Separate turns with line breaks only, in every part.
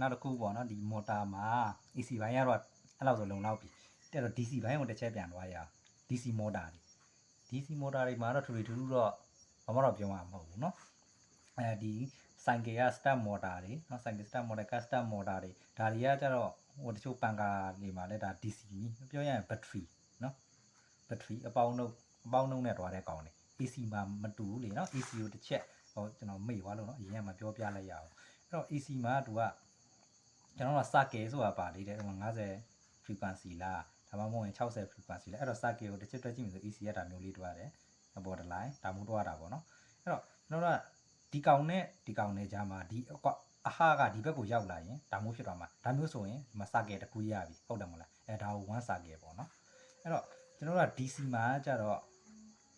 နောက်တစ်ခုပေါ့နော်ဒီမော်တာမှာ AC ဘိုင်းကတော့အဲ့လောက်ဆိုလုံလောက်ပြီတဲ့တော့ DC ဘိုင်းကိုတစ်ချက်ပြန်သွားရအောင် DC မော်တာတွေ DC မော်တာတွေမှာတော့ထူထူထူထူတော့ဘာမှတော့ပြောမှာမဟုတ်ဘူးเนาะအဲဒီဆိုင်ကယ်က start motor တွေเนาะဆိုင်ကယ် start motor custom motor တွေဒါတွေကကြတော့ဟိုတချို့ပန်ကာတွေမှာလည်းဒါ DC ပြောရရင် battery เนาะ battery အပေါင်းနှုတ်အပေါင်းနှုတ်နဲ့တွားတဲ့ကောင်တွေ AC မှာမတူဘူးလေเนาะ AC ကိုတစ်ချက်ဟောကျွန်တော်မေ့သွားလို့เนาะအရင်ကမပြောပြလိုက်ရအောင်အဲ့တော့ AC မှာသူက ကျွန်တော်က circle ဆိုတာပါလေးတဲ့ဟို50 frequency လားဒါမှမဟုတ်ရင်60 frequency လားအဲ့တော့ circle ကိုတစ်ချက်တွက်ကြည့်မယ်ဆို AC ကဒါမျိုးလေးတွားတယ် borderline ဒါမျိုးတွားတာပေါ့နော်အဲ့တော့ကျွန်တော်တို့ကဒီကောင်နဲ့ဒီကောင်နဲ့ကြားမှာဒီအကွအဟာကဒီဘက်ကိုရောက်လာရင်ဒါမျိုးဖြစ်သွားမှာဒါမျိုးဆိုရင်ဒီမှာ circle တစ်ခုရပြီဟုတ်တယ်မလားအဲဒါကို1 circle ပေါ့နော်အဲ့တော့ကျွန်တော်တို့က DC မှာကျတော့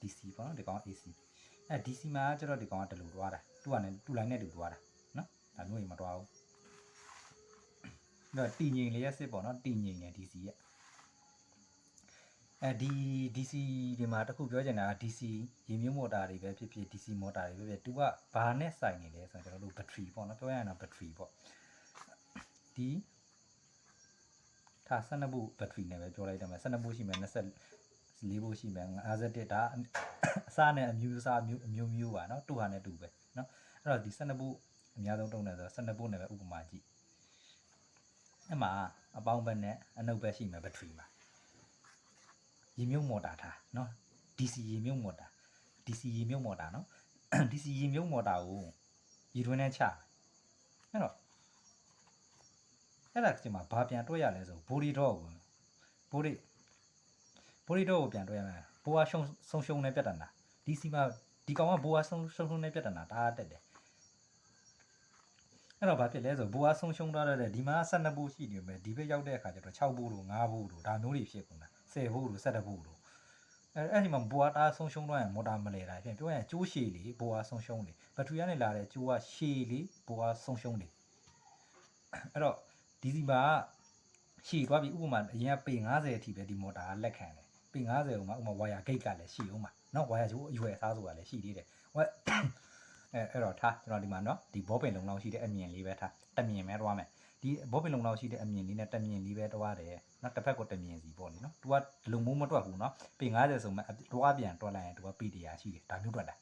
DC ပေါ့နော်ဒီကောင် AC အဲ DC မှာကျတော့ဒီကောင်ကတလူတွားတာသူကလည်းတူလိုင်းနဲ့တူတွားတာနော်ဒါမျိုးကြီးမတွားဘူးအဲ့ တော့တည်ငြိမ်လေးရက်စစ်ပေါ့နော်တည်ငြိမ်နေ DC ရဲ့အဲဒီ DC ဒီမှာတခုပြောချင်တာက DC ရေမြုပ်မော်တာတွေပဲဖြစ်ဖြစ် DC မော်တာတွေပဲဖြစ်သူကဘာနဲ့ဆိုင်နေလဲဆိုတော့ကျွန်တော်တို့ battery ပေါ့နော်ပြောရရင်တော့ battery ပေါ့ဒီထား12ဘု battery နဲ့ပဲပြောလိုက်တယ်မယ်12ဘုရှိမယ်20လေးဖို့ရှိမယ်51ဒါအစားနဲ့အမျိုးအစားအမျိုးအမျိုးမျိုးပါเนาะတူဟာနဲ့တူပဲเนาะအဲ့တော့ဒီ12ဘုအများဆုံးတုံးတယ်ဆိုတော့12ဘုနဲ့ပဲဥပမာကြည့် အဲ့မှာအပေါင်းဘက်နဲ့အနှုတ်ဘက်ရှိမယ်ဘက်ထရီမှာရေမြုပ်မော်တာထားနော် DC ရေမြုပ်မော်တာ DC ရေမြုပ်မော်တာနော် DC ရေမြုပ်မော်တာကိုရေတွင်းနဲ့ချအဲ့တော့အဲ့ဒါကဒီမှာဘာပြန်တွက်ရလဲဆိုဘိုရီတော့ကိုဘိုရီဘိုရီတော့ကိုပြန်တွက်ရမယ်ဘိုးကရှုံဆုံရှုံနဲ့ပြတ်တန်တာ DC မှာဒီကောင်ကဘိုးကဆုံဆုံနဲ့ပြတ်တန်တာဒါတက်တယ် အဲ့တော့ဘာဖြစ်လဲဆိုဘိုးကဆုံးရှုံသွားတဲ့ဒီမှာ12ဘိုးရှိနေမယ်ဒီဘက်ရောက်တဲ့အခါကျတော့6ဘိုးလို့5ဘိုးလို့ဒါမျိုးတွေဖြစ်ကုန်တာ10ဘိုးလို့17ဘိုးလို့အဲ့အဲ့ဒီမှာဘိုးကတားဆုံးရှုံသွားရင်မော်တာမလဲတာဖြစ်ပြောရင်ကျိုးရှည်လေဘိုးကဆုံးရှုံလေဘက်ထရီကနေလာတဲ့ကျိုးကရှည်လေဘိုးကဆုံးရှုံလေအဲ့တော့ဒီစီမှာရှည်သွားပြီဥပမာအရင်ကပေ90အထိပဲဒီမော်တာကလက်ခံတယ်ပေ90ဥမာဥမာဝါယာဂိတ်ကလည်းရှိအောင်ပါနော်ဝါယာကျိုးအရွယ်အစားဆိုတာလည်းရှိသေးတယ်ဝက် အဲအဲ့တော့ထားကျွန်တော်ဒီမှာနော်ဒီဘောပင်လုံလောက်ရှိတဲ့အမြင်လေးပဲထားတမြင်ပဲတွားမယ်ဒီဘောပင်လုံလောက်ရှိတဲ့အမြင်လေးနဲ့တမြင်လေးပဲတွားတယ်နော်တစ်ဖက်ကတမြင်စီပေါ့လေနော် तू ကဒီလိုမျိုးမတွက်ဘူးနော်ပေ90ဆိုမှတွားပြန်တွက်လိုက်ရင် तू ကပေတရားရှိတယ်ဒါမျိုးတွက်တာ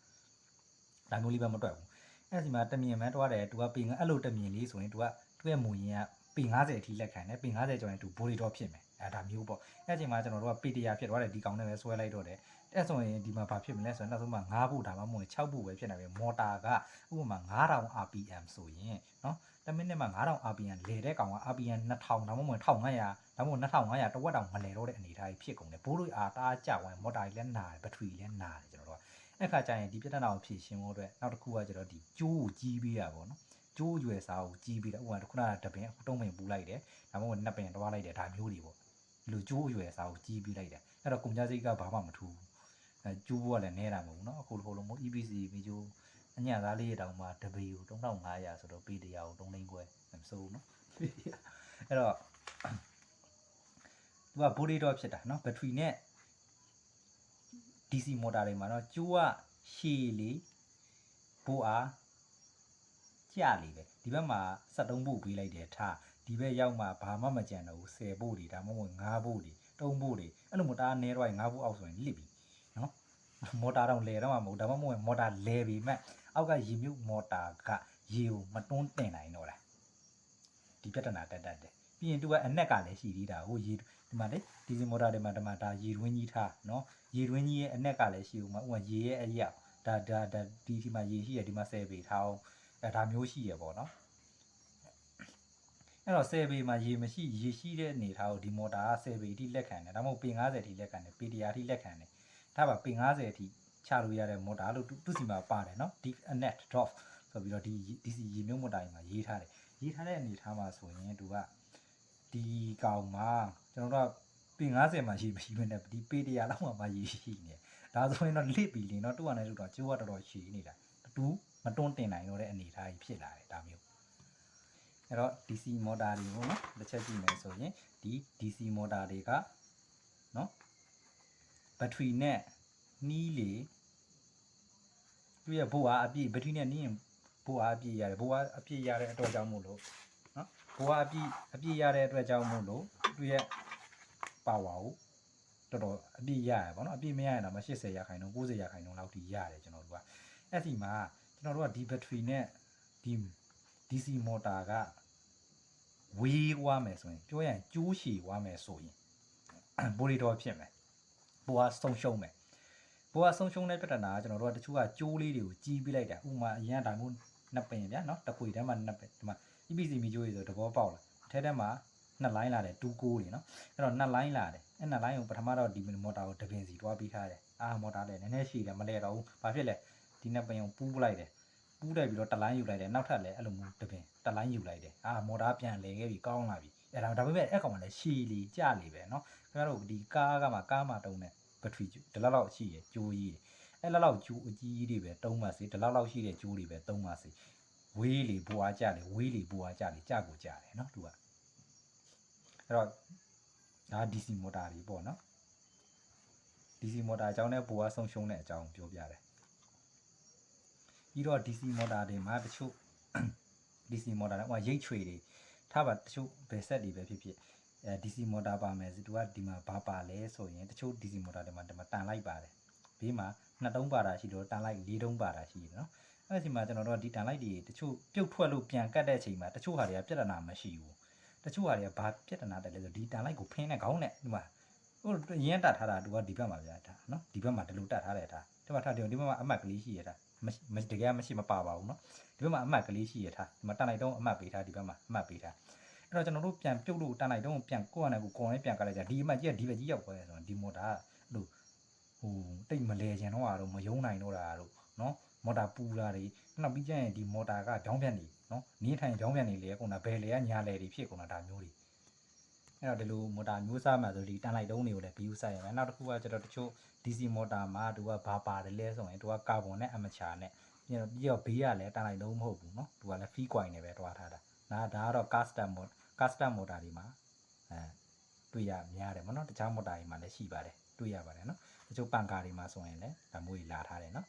ဒါမျိုးလေးပဲမတွက်ဘူးအဲ့ဒီမှာတမြင်ပဲတွားတယ် तू ကပေအဲ့လိုတမြင်လေးဆိုရင် तू ကသူ့ရဲ့မူရင်းကပေ90အထိလက်ခံတယ်ပေ90ကျော်ရင် तू ဘိုလီတော့ဖြစ်မယ် အဲဒါမျိုးပေါ့အဲ့ဒီမှာကျွန်တော်တို့ကပေတရားဖြစ်သွားတယ်ဒီကောင်နဲ့ပဲဆွဲလိုက်တော့တယ်အဲ့ဆိုရင်ဒီမှာဘာဖြစ်မလဲဆိုရင်နောက်ဆုံးမှ9ဘုဒါမှမဟုတ်6ဘုပဲဖြစ်နေပြီမော်တာကဥပမာ9000 RPM ဆိုရင်နော်တစ်မိနစ်မှာ9000 RPM လဲတဲ့ကောင်က RPM 2000ဒါမှမဟုတ်1500ဒါမှမဟုတ်2500တဝက်တောင်မလဲတော့တဲ့အနေအထားကြီးဖြစ်ကုန်တယ်ဘိုးတို့အားတအားကြဝိုင်းမော်တာကြီးလည်းနာတယ်ဘက်ထရီလည်းနာတယ်ကျွန်တော်တို့ကအဲ့ခါကျရင်ဒီပြဿနာကိုဖြေရှင်းဖို့အတွက်နောက်တစ်ခုကကျတော့ဒီကျိုးကိုကြီးပေးတာပေါ့နော်ကျိုးရွယ်စားကိုကြီးပေးတာဥပမာခုနကတပင်အခုတုံးပင်ပူလိုက်တယ်ဒါမှမဟုတ်နှစ်ပင်တွားလိုက်တယ်ဒါမျိုးတွေပေါ့ ဒီလိုကျိုးရွယ်စားကိုကြီးပေးလိုက်တယ်အဲ့တော့ကုန်ကြစိတ်ကဘာမှမထူးဘူးအဲကျိုးဘကလည်းနဲတာမဟုတ်ဘူးเนาะအခုလိုလိုမျိုး EPC မီကျိုးအညသားလေးတောင်မှတပေကို3500ဆိုတော့ပေတရားကို3လိမ့်ခွဲမစိုးဘူးเนาะအဲ့တော့သူက body dot ဖြစ်တာเนาะဘက်ထရီနဲ့ DC မော်တာတွေမှာတော့ကျိုးကရှည်လေဘိုးအား ကြလေပဲဒီဘက်မှာ73ဘုတ်ပေးလိုက်တယ်ထားဒီဘက်ရောက်မှဘာမှမကြံတော့ဘူး10ဘုတ်တွေဒါမှမဟုတ်5ဘုတ်တွေ3ဘုတ်တွေအဲ့လိုမော်တာနဲတော့5ဘုတ်အောက်ဆိုရင်လစ်ပြီနော်မော်တာတော့လဲတော့မှာမဟုတ်ဒါမှမဟုတ်မော်တာလဲပြီမဲ့အောက်ကရေမြုပ်မော်တာကရေကိုမတွန်းတင်နိုင်တော့လားဒီပြဿနာတက်တက်တယ်ပြီးရင်သူကအနက်ကလည်းရှိသေးတာဟိုရေဒီမှာလေဒီဇယ်မော်တာတွေမှာဒီမှာဒါရေတွင်းကြီးထားနော်ရေတွင်းကြီးရဲ့အနက်ကလည်းရှိဦးမှာဥပမာရေရဲ့အရက်ဒါဒါဒါဒီဒီမှာရေရှိရဒီမှာဆယ်ပေထားအောင် အဲဒါမျိုးရှိရပေါ့နော်အဲ့တော့ဆယ်ပေမှာရေမရှိရေရှိတဲ့အနေထားကိုဒီမော်တာကဆယ်ပေအထိလက်ခံတယ်ဒါမှမဟုတ်ပေ90အထိလက်ခံတယ်ပေ100အထိလက်ခံတယ်ဒါပါပေ90အထိချလို့ရတဲ့မော်တာလို့သူစီမှာပါတယ်နော် deep net drop ဆိုပြီးတော့ဒီ DC ရေမြုပ်မော်တာကြီးမှာရေးထားတယ်ရေးထားတဲ့အနေထားမှာဆိုရင်သူကဒီကောင်မှာကျွန်တော်တို့ကပေ90မှာရေမရှိဘဲနဲ့ဒီပေ100လောက်မှမှရေရှိနေတယ်ဒါဆိုရင်တော့လစ်ပြီလင်တော့သူ့အနေနဲ့ဆိုတော့ကျိုးကတော်တော်ရှည်နေတာတူ မတွန်းတင်နိုင်တော့တဲ့အနေအထားကြီးဖြစ်လာတယ်ဒါမျိုးအဲ့တော့ DC မော်တာတွေပေါ့နော်တစ်ချက်ကြည့်မယ်ဆိုရင်ဒီ DC မော်တာတွေကနော်ဘက်ထရီနဲ့နှီးလေသူရဲ့ဘိုးအားအပြည့်ဘက်ထရီနဲ့နှီးရင်ဘိုးအားအပြည့်ရတယ်ဘိုးအားအပြည့်ရတဲ့အတွက်ကြောင့်မို့လို့နော်ဘဝအပြည့်အပြည့်ရတဲ့အတွက်ကြောင့်မို့လို့သူရဲ့ပါဝါကိုတော်တော်အပြည့်ရရပါတော့အပြည့်မရရင်တော့မ80ရာခိုင်နှုန်း90ရာခိုင်နှုန်းလောက်ထိရတယ်ကျွန်တော်တို့ကအဲ့ဒီမှာ ကျွန်တော်တို့ကဒီ battery နဲ့ဒီ DC motor ကဝေးသွားမယ်ဆိုရင်ပြောရရင်ကျိုးရှည်သွားမယ်ဆိုရင်ဘိုလီတော်ဖြစ်မယ်ဘဝဆုံးရှုံးမယ်ဘဝဆုံးရှုံးတဲ့ပြဿနာကကျွန်တော်တို့ကတချို့ကကျိုးလေးတွေကိုကြီးပြလိုက်တာဥပမာအရင်ကဒါမျိုးနှစ်ပင်ဗျာနော်တစ်ခွေထဲမှာနှစ်ပင်ဒီမှာ EPC မီကျိုးတွေဆိုသဘောပေါက်လာအထဲထဲမှာနှစ်လိုင်းလာတယ်တူကိုတွေနော်အဲ့တော့နှစ်လိုင်းလာတယ်အဲ့နှစ်လိုင်းကိုပထမတော့ဒီမော်တာကိုတပင်စီတွားပေးထားတယ်အာမော်တာလည်းနည်းနည်းရှည်တယ်မလဲတော့ဘူးဘာဖြစ်လဲ ဒီနှစ်ပင်ကိုပူးပလိုက်တယ်ပူးလိုက်ပြီးတော့တစ်လိုင်းယူလိုက်တယ်နောက်ထပ်လည်းအဲ့လိုမျိုးတပင်တစ်လိုင်းယူလိုက်တယ်အာမော်တာပြန်လဲခဲ့ပြီကောင်းလာပြီအဲ့ဒါဒါပေမဲ့အဲ့ကောင်ကလည်းရှည်လီကြလီပဲနော်ခင်ဗျားတို့ဒီကားကမှကားမှတုံးတဲ့ဘက်ထရီဒီလောက်လောက်ရှိရကျိုးကြီးအဲ့လောက်လောက်ကျိုးအကြီးကြီးတွေပဲတုံးပါစေဒီလောက်လောက်ရှိတဲ့ကျိုးတွေပဲတုံးပါစေ ဝေးလေဘွာကြလေဝေးလေဘွာကြလေကြကိုကြတယ်เนาะသူကအဲ့တော့ဒါ DC မော်တာတွေပေါ့เนาะ DC မော်တာအကြောင်းနဲ့ဘွာဆုံးရှုံးတဲ့အကြောင်းပြောပြတယ် ပြီးတော့ DC motor တွေမှာတချို့ DC motor တွေဟိုရိတ်ချွေတွေထားပါတချို့ဘယ်ဆက်တွေပဲဖြစ်ဖြစ်အဲ DC motor ပါမယ်သူကဒီမှာဘာပါလဲဆိုရင်တချို့ DC motor တွေမှာဒီမှာတန်လိုက်ပါတယ်ဘေးမှာနှစ်တုံးပါတာရှိတော့တန်လိုက်လေးတုံးပါတာရှိတယ်နော်အဲ့ဒီမှာကျွန်တော်တို့ဒီတန်လိုက်တွေတချို့ပြုတ်ထွက်လို့ပြန်ကတ်တဲ့အချိန်မှာတချို့ဟာတွေကပြဿနာမရှိဘူးတချို့ဟာတွေကဘာပြဿနာတက်လဲဆိုဒီတန်လိုက်ကိုဖင်းတဲ့ခေါင်းနဲ့ဒီမှာဟိုရင်းတတ်ထားတာသူကဒီဘက်မှာဗျာဒါနော်ဒီဘက်မှာဒီလိုတတ်ထားတယ်ဒါဒီမှာထားတယ်ဒီဘက်မှာအမှတ်ကလေးရှိရတာ မရှိတကယ်မရှိမပါပါဘူးနော်ဒီဘက်မှာအမှတ်ကလေးရှိရထားဒီမှာတန်လိုက်တော့အမှတ်ပေးထားဒီဘက်မှာအမှတ်ပေးထားအဲ့တော့ကျွန်တော်တို့ပြန်ပြုတ်လို့တန်လိုက်တော့ပြန်ကိုယ့်အနေကိုကိုယ်နဲ့ပြန်ကတ်လိုက်ကြဒီအမှတ်ကြီးကဒီဘက်ကြီးရောက်သွားတယ်ဆိုတော့ဒီမော်တာကအဲ့လိုဟိုတိတ်မလဲချင်တော့တာတော့မယုံနိုင်တော့တာတော့နော်မော်တာပူတာတွေနောက်ပြီးကျရင်ဒီမော်တာကကြောင်းပြန်နေနော်နင်းထိုင်ကြောင်းပြန်နေလေကုန်တာဘယ်လေကညာလေတွေဖြစ်ကုန်တာဒါမျိုးတွေ အဲ့တော့ဒီလိုမော်တာမျိုးစားမှာဆိုဒီတန်လိုက်တုံးတွေကိုလည်းဘီယူဆိုင်ရမယ်နောက်တစ်ခုကကျတော့တချို့ DC မော်တာမှာသူကဘာပါတယ်လဲဆိုရင်သူကကာဗွန်နဲ့အမချာနဲ့ပြီးတော့ပြီးတော့ဘေးကလည်းတန်လိုက်တုံးမဟုတ်ဘူးနော်သူကလည်း free coin နဲ့ပဲတွားထားတာနာဒါကတော့ custom mod custom motor တွေမှာအဲတွေ့ရများတယ်ဗောနော်တခြား motor တွေမှာလည်းရှိပါတယ်တွေ့ရပါတယ်နော်တချို့ပန်ကာတွေမှာဆိုရင်လည်းဒါမျိုးကြီးလာထားတယ်နော်